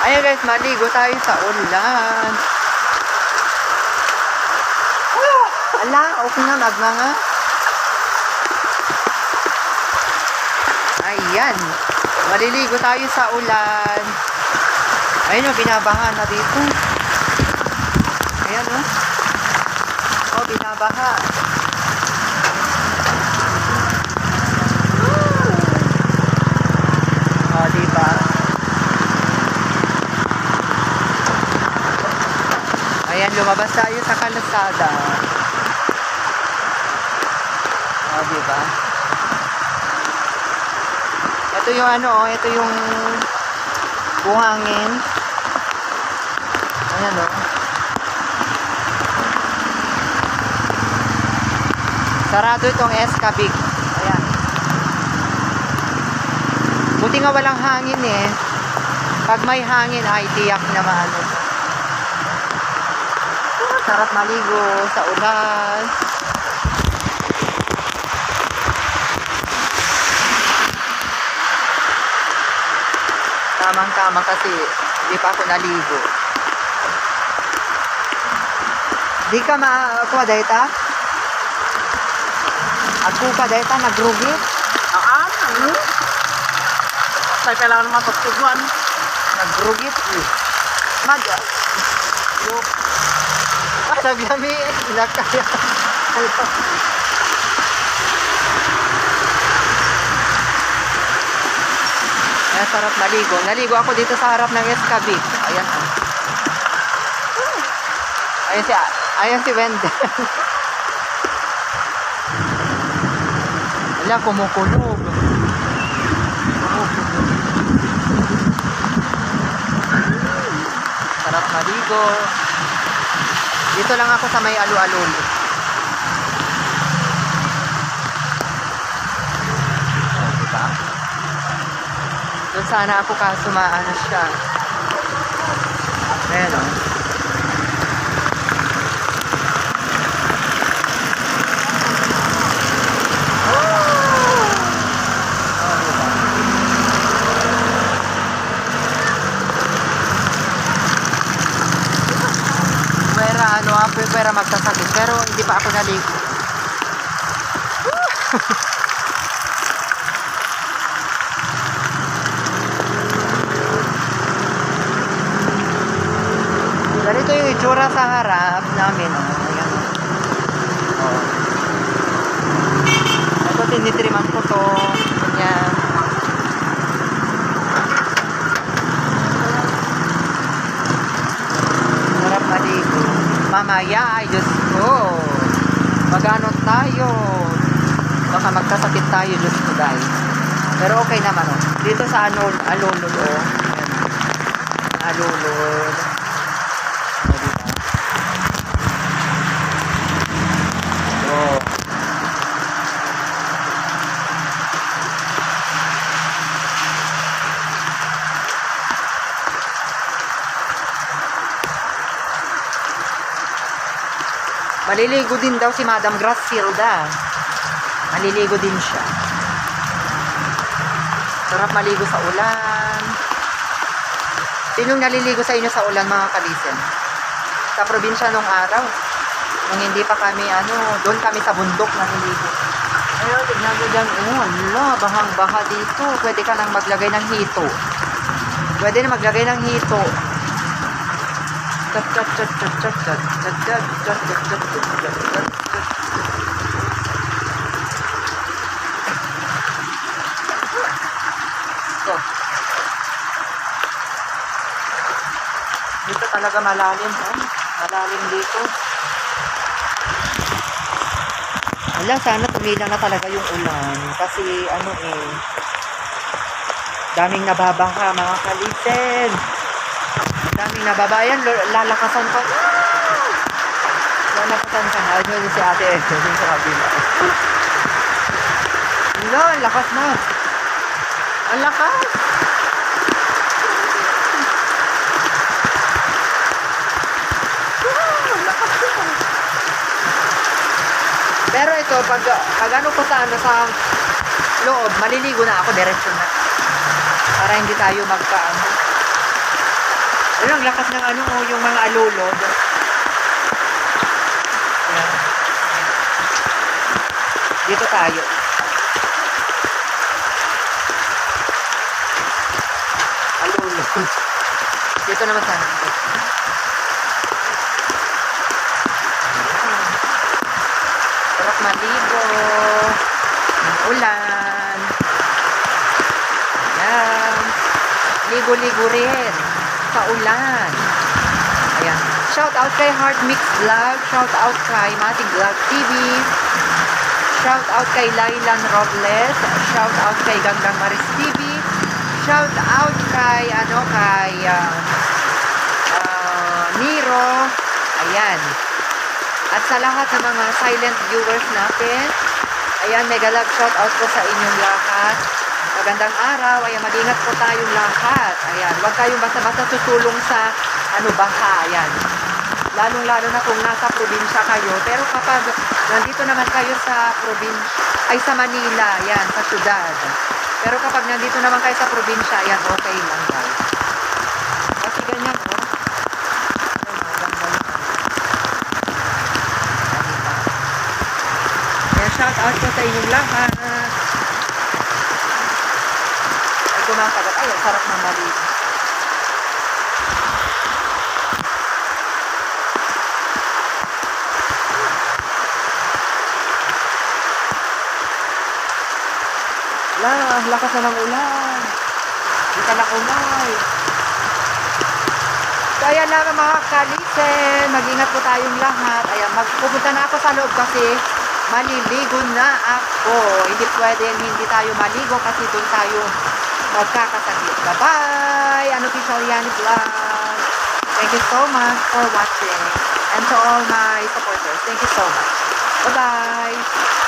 Ayun guys, maligo tayo sa ulan. Ala, okay na, magmanga. Ayan. Maliligo tayo sa ulan. Ayun o, binabaha na dito. Ayan o. Oh, binabaha. Oh, diba? Lumabas tayo sa kalsada. Oh, diba? Ito yung ano, oh, ito yung buhangin. Ayan, oh. Sarado itong Escabig. Ayan. Buti nga walang hangin eh. Pag may hangin ay tiyak na maano. Sarap maligo sa ulan. Tamang-tama kasi hindi pa ako naligo. Di ka ma-kuha data? Ako ka data nagrugi? Ah, ano? Sa kailangan matutugwan. Nagrugit eh. Mag... Yo. Saglami, nakaya. Ayan, sarap maligo. Naligo ako dito sa harap ng Escabit. Ayan. Ayan si, ayan si Wendell. Wala, kumukulog. Kumukulog. Sarap maligo. Dito lang ako sa may alu-alul. Oh, diba? Doon sana ako kaso maano siya. Ayan o. Oh, diba? Pwera, pwera magsasagot. Pero hindi pa ako naligo. Ganito yung itsura sa harap namin. Oh. Ayan. Oh. Ito, ko to. Ganyan. Sarap maligo. Mamaya, ay Diyos ko. Magano tayo. Baka magkasakit tayo, Diyos ko guys. Pero okay naman oh. Dito sa ano, alulod oh. Alulod. Maliligo din daw si Madam Gracilda. Maliligo din siya. Sarap maligo sa ulan. Sinong naliligo sa inyo sa ulan mga kalisen? Sa probinsya nung araw. Nung hindi pa kami, ano, doon kami sa bundok naliligo. Ayun, tignan mo dyan. Oh, ala, bahang-baha dito. Pwede ka nang maglagay ng hito. Pwede na maglagay ng hito. Dito talaga malalim, oh. Malalim dito. Wala, sana tumila na talaga yung ulan. Kasi, ano eh, daming nababaha, mga kalisen. Daming nababayan, lalakasan pa. Lalakasan pa. Ano yun si ate eh, yung sa kabila. Wala, ang lakas na. Ang lakas. Yun. Pero ito, pag, pag ano ko sa, ano, sa loob, maliligo na ako, diretsyon na. Para hindi tayo magka, ang lakas ng ano, oh, yung mga alulod. Dito tayo. Alulod. Dito naman. Ayan. Sarap maligo. Ulan. Ayan. Ligo-ligo rin. Sa ulan. Ayan. Shout out kay Heart Mix Vlog. Shout out kay Mating Vlog TV. Shout out kay Lailan Robles. Shout out kay Ganggang Maris TV. Shout out kay ano kay ah, ah, Nero. Ayan. At sa lahat ng mga silent viewers natin, ayan, mega love shout out po sa inyong lahat. Magandang araw, ayan, mag-ingat po tayong lahat. Ayan, huwag kayong basta-basta tutulong sa ano baha, ayan. Lalong-lalo na kung nasa probinsya kayo. Pero kapag nandito naman kayo sa probinsya, ay sa Manila, ayan, sa syudad. Pero kapag nandito naman kayo sa probinsya, ayan, okay lang guys. Kasi ganyan. Ayan, oh. Kaya shout out po sa inyong lahat. Ay, kumakagat. Ay, ang sarap ng maligo. La, ang lakas na ng ulan. Di ka na umay. So, ayan lang mga kalisen. Mag-ingat po tayong lahat. Ayan, magpupunta na ako sa loob kasi maliligo na ako. Hindi pwede hindi tayo maligo kasi doon tayo magkakasakit. Bye-bye! Ano official yan vlog. Thank you so much for watching. And to all my supporters, thank you so much. Bye-bye!